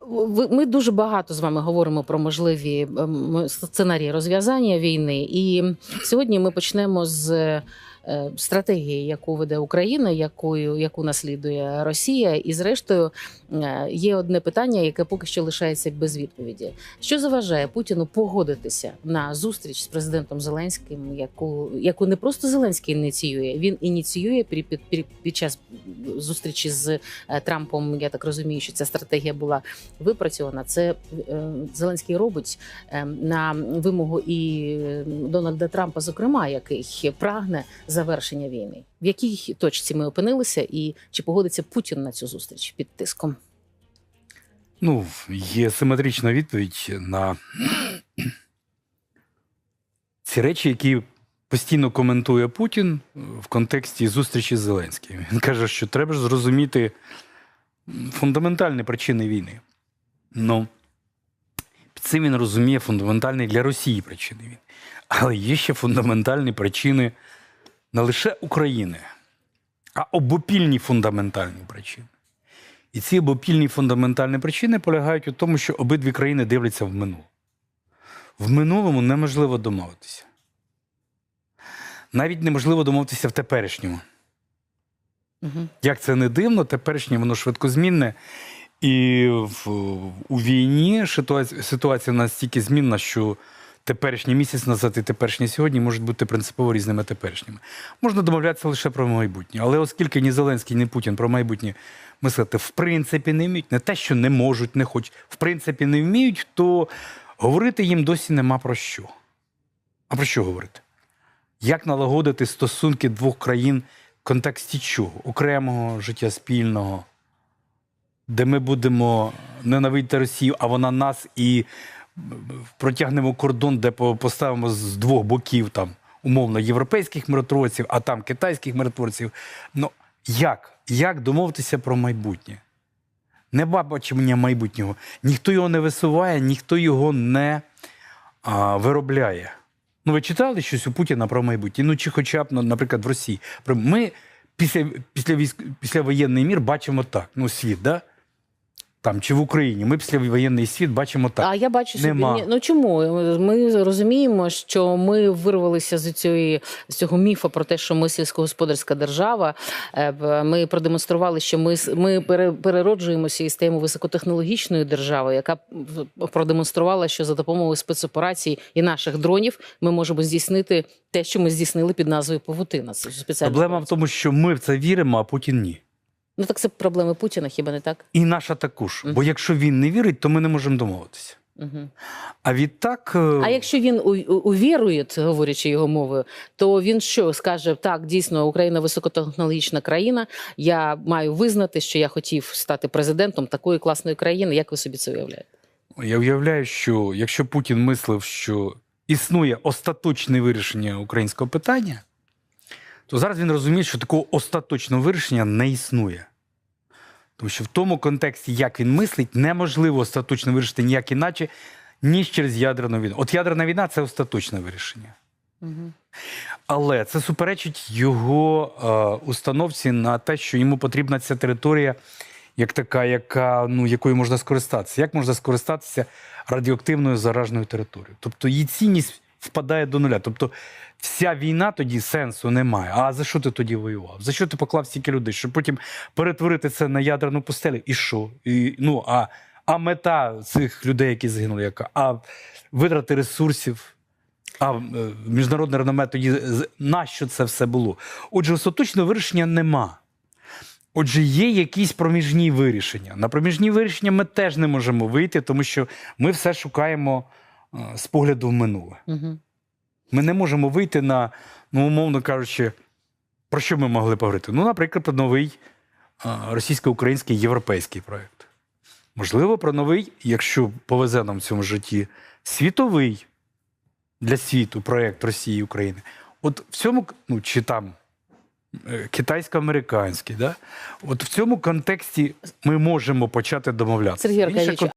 Ви- Ми дуже багато з вами говоримо про можливі ем, сценарії розв'язання війни. І сьогодні ми почнемо з стратегії, яку веде Україна, якою яку наслідує Росія. І зрештою е, є одне питання, яке поки що лишається без відповіді. Що заважає Путіну погодитися на зустріч з президентом Зеленським, яку яку не просто Зеленський ініціює, він ініціює під, під, під, під час зустрічі з е, Трампом. Я так розумію, що ця стратегія була випрацьована. Це е, Зеленський робить е, на вимогу і е, Дональда Трампа, зокрема, який прагне завершення війни. В якій точці ми опинилися, і чи погодиться Путін на цю зустріч під тиском? Ну, є симетрична відповідь на ці речі, які постійно коментує Путін в контексті зустрічі з Зеленським. Він каже, що треба ж зрозуміти фундаментальні причини війни. Ну, під цим він розуміє фундаментальні для Росії причини війни. Але є ще фундаментальні причини не лише України, а обопільні фундаментальні причини. І ці обопільні фундаментальні причини полягають у тому, що обидві країни дивляться в минуле. В минулому неможливо домовитися. Навіть неможливо домовитися в теперішньому. Угу. Як це не дивно, теперішнє воно швидкозмінне. І в, у війні ситуація, ситуація настільки змінна, що теперішній місяць назад і теперішнє сьогодні можуть бути принципово різними теперішніми. Можна домовлятися лише про майбутнє. Але оскільки ні Зеленський, ні Путін про майбутнє мислити в принципі не вміють, не те, що не можуть, не хочуть, в принципі не вміють, то говорити їм досі нема про що. А про що говорити? Як налагодити стосунки двох країн в контексті чого? Окремого життя спільного, де ми будемо ненавидіти Росію, а вона нас і протягнемо кордон, де поставимо з двох боків там умовно європейських миротворців, а там китайських миротворців. Ну як? Як домовитися про майбутнє? Не бачення майбутнього. Ніхто його не висуває, ніхто його не а, виробляє. Ну, ви читали щось у Путіна про майбутнє? Ну, чи хоча б, ну, наприклад, в Росії. Ми після, після, військ, після воєнний мір бачимо так. Ну, світ, да? Там, чи в Україні. Ми після воєнний світ бачимо так. А я бачу собі Нема. ні- ну чому ми розуміємо, що ми вирвалися з цієї з цього міфа про те, що ми сільськогосподарська держава. Е, Ми продемонстрували, що ми ми пере- перероджуємося і стаємо високотехнологічною державою, яка продемонструвала, що за допомогою спецоперацій і наших дронів ми можемо здійснити те, що ми здійснили під назвою Павутина. Це Проблема в тому, що ми в це віримо, а Путін ні. Ну так це проблеми Путіна, хіба не так? І наша також. Бо якщо він не вірить, то ми не можемо домовитися. Угу. А відтак. е, А якщо він увірує, говорячи його мовою, то він що скаже: так, дійсно, Україна високотехнологічна країна. Я маю визнати, що я хотів стати президентом такої класної країни. Як ви собі це уявляєте? Я уявляю, що якщо Путін мислив, що існує остаточне вирішення українського питання, то зараз він розуміє, що такого остаточного вирішення не існує. Тому що в тому контексті, як він мислить, неможливо остаточно вирішити ніяк іначе, ніж через ядерну війну. От ядерна війна це остаточне вирішення. Угу. Але це суперечить його е, установці на те, що йому потрібна ця територія, як така, яка, ну, якою можна скористатися. Як можна скористатися радіоактивною зараженою територією? Тобто її цінність впадає до нуля. Тобто вся війна тоді сенсу немає. А за що ти тоді воював? За що ти поклав стільки людей? Щоб потім перетворити це на ядерну пустелю? І що? І, ну, а, а мета цих людей, які загинули, яка? А витрати ресурсів. А е, міжнародне реноме тоді нащо це все було? Отже, остаточного вирішення нема. Отже, є якісь проміжні вирішення. На проміжні вирішення ми теж не можемо вийти, тому що ми все шукаємо з погляду в минуле. Угу. Ми не можемо вийти на, ну, умовно кажучи, про що ми могли поговорити? Ну, наприклад, про новий е, російсько-український європейський проєкт. Можливо, про новий, якщо повезе нам в цьому житті, світовий для світу проєкт Росії і України. От в цьому, ну чи там е, китайсько-американський, да? от в цьому контексті ми можемо почати домовлятися. Сергій Аркадійович,